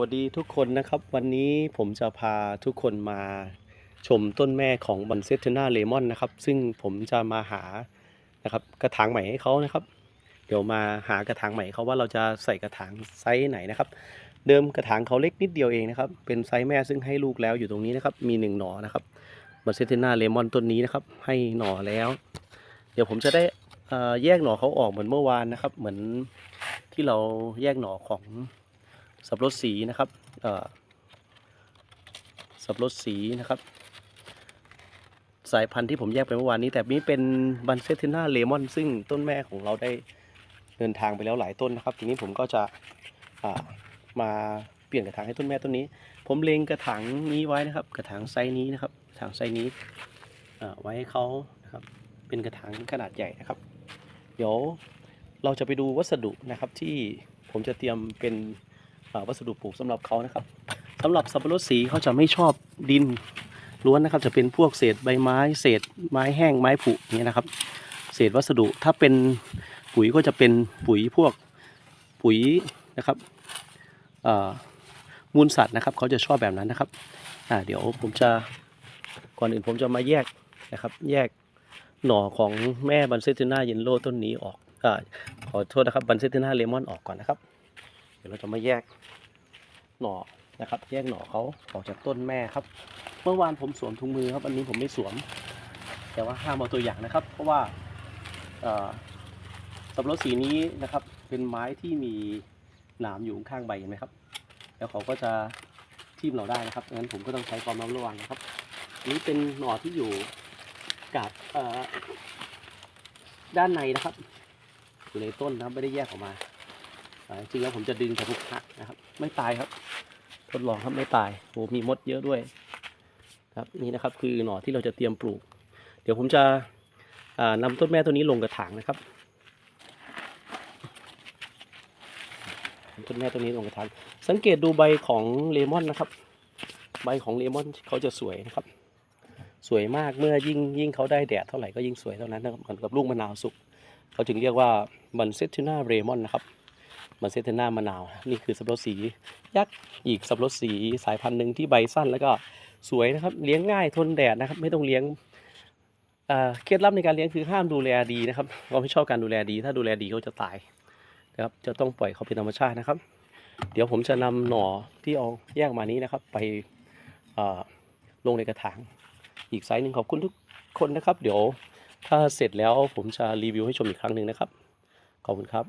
วัสดีทุกคนนะครับ วันนี้ผมจะพาทุกคนมาชมต้นแม่ของบอนเซตเทนาเลมอนนะครับ ซึ่งผมจะมาหานะครับกระถางใหม่ให้เขานะครับ เดี๋ยวมาหากระถางใหม่เขาว่าเราจะใส่กระถางไซส์ไหนนะครับ เดิมกระถางเขาเล็กนิดเดียวเองนะครับ เป็นไซส์แม่ซึ่งให้ลูกแล้วอยู่ตรงนี้นะครับ มีหนึ่งหน่อนะครับบอนเซตเทนาเลมอนต้นนี้นะครับ ให้หน่อแล้ว เดี๋ยวผมจะได้เอ่อแยกหน่อเขาออกเหมือนเมื่อวานนะครับ เหมือนที่เราแยกหน่อของ สับรดสีนะครับสับรดสีนะครับ สายพันธุ์ที่ผมแยกไปเมื่อวานนี้ แต่นี้เป็นบันเซติน่าเลมอน ซึ่งต้นแม่ของเราได้เดินทางไปแล้วหลายต้นนะครับ ทีนี้ผมก็จะมาเปลี่ยนกระถางให้ต้นแม่ต้นนี้ ผมเลงกระถางนี้ไว้นะครับ กระถางไซส์นี้นะครับ กระถางไซส์นี้ไว้ให้เขานะครับ เป็นกระถางขนาดใหญ่นะครับ เดี๋ยวเราจะไปดูวัสดุนะครับที่ผมจะเตรียมเป็น วัสดุปลูกสำหรับเขานะครับสำหรับสับปะรดสีเขาจะไม่ชอบดินล้วนนะครับ จะเป็นพวกเศษใบไม้ เศษไม้แห้งไม้ผุอย่างเงี้ยนะครับ เศษวัสดุถ้าเป็นปุ๋ยก็จะเป็นปุ๋ยพวกปุ๋ยนะครับมูลสัตว์นะครับเขาจะชอบแบบนั้นนะครับเดี๋ยวผมจะก่อนอื่นผมจะมาแยกนะครับ แยกหน่อของแม่บันเซติน่าเยนโลต้นนี้ออกอขอโทษนะครับบันเซติน่าเลมอนออกก่อนนะครับ ดี๋ยวเราจะมาแยกหน่อนะครับ แยกหน่อเขาออกจากต้นแม่ครับ เมื่อวานผมสวมถุงมือครับอันนี้ผมไม่สวม แต่ว่าห้ามเอาตัวอย่างนะครับ เพราะว่าสับปะรดสีนี้นะครับ เป็นไม้ที่มีหนามอยู่ข้างใบเห็นไหมครับ แล้วเขาก็จะทิ่มเราได้นะครับงั้นผมก็ต้องใช้ความระมัดระวังนะครับนี้เป็นหน่อที่อยู่กับด้านในนะครับ อยู่ในต้นนะครับไม่ได้แยกออกมา จริงแล้วผมจะดึงจากทุกหักนะครับ ไม่ตายครับ ทดลองครับไม่ตายโหมีมดเยอะด้วย ครับนี่นะครับคือหน่อที่เราจะเตรียมปลูก เดี๋ยวผมจะอ่านำต้นแม่ตัวนี้ลงกระถางนะครับต้นแม่ตัวนี้ลงกระถางสังเกตดูใบของเลมอนนะครับ ใบของเลมอนเขาจะสวยนะครับ สวยมากเมื่อยิ่งยิ่งเขาได้แดดเท่าไหร่ก็ยิ่งสวยเท่านั้นนะครับเหมือนกับลูกมะนาวสุกเขาจึงเรียกว่าบันเซติน่าเรมอนนะครับ มันเซตนามะนาว นี่คือสับปะรดสียักษ์อีกสับปะรดสีสายพันธุ์หนึ่งที่ใบสั้นแล้วก็สวยนะครับเลี้ยงง่ายทนแดดนะครับ ไม่ต้องเลี้ยงเคล็ดลับในการเลี้ยงคือห้ามดูแลดีนะครับเราไม่ชอบการดูแลดี ถ้าดูแลดีเขาจะตายนะครับจะต้องปล่อยเขาเป็นธรรมชาตินะครับ เดี๋ยวผมจะนำหน่อที่เอาแยกมานี้นะครับ ไปลงในกระถางอีกไซส์หนึ่งขอบคุณทุกคนนะครับ เดี๋ยวถ้าเสร็จแล้วผมจะรีวิวให้ชมอีกครั้งหนึ่งนะครับ ขอบคุณครับ